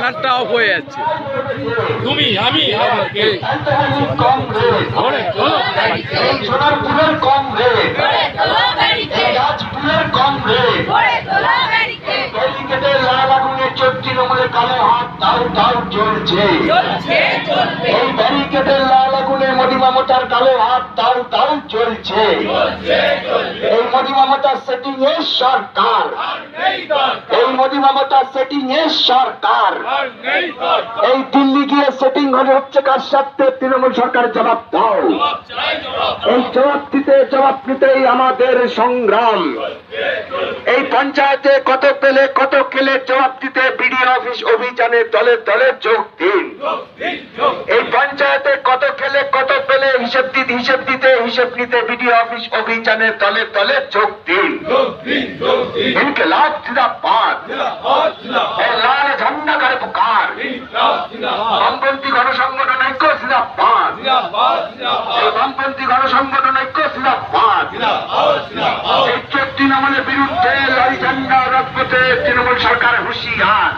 ব্যানারটা অফ হয়ে যাচ্ছে। তুমি আমি কালো হাত তাও তাও চলছে এই ব্যারিকেডের লাল আগুনে মোদি মমতার কালো হাত তাও তাও চলছে। মোদি মমতার সেটিং এর সরকার এই মোদি মমতার সেটিং এর সরকার এই দিল্লি গিয়ে সেটিং হলে হচ্ছে কার সাথে তৃণমূল সরকার জবাব দাও। এই জবাব দিতে জবাব নিতেই আমাদের সংগ্রাম। এই পঞ্চায়েতে কত পেলে কত খেলে জবাব দিতে বিডিও অফিস অভিযানে দলে দলে যোগ দিন। এই পঞ্চায়েতে হিসেব দিতে হিসেব দিতে হিসেব নিতে বিডিও অফিস অভিযানে দলে দলে যোগ দিন। ইনকে জিন্দাবাদ। লাল ঝন্ডা করে পুকার। বামপন্থী গণসংগঠন ঐক্য জিন্দাবাদ। এই বামপন্থী গণসংগঠন ঐক্য জিন্দাবাদ। এই চোখ তৃণমূলের বিরুদ্ধে লাল ঝান্ডা রাজপথে তৃণমূল সরকার হুঁশিয়ার।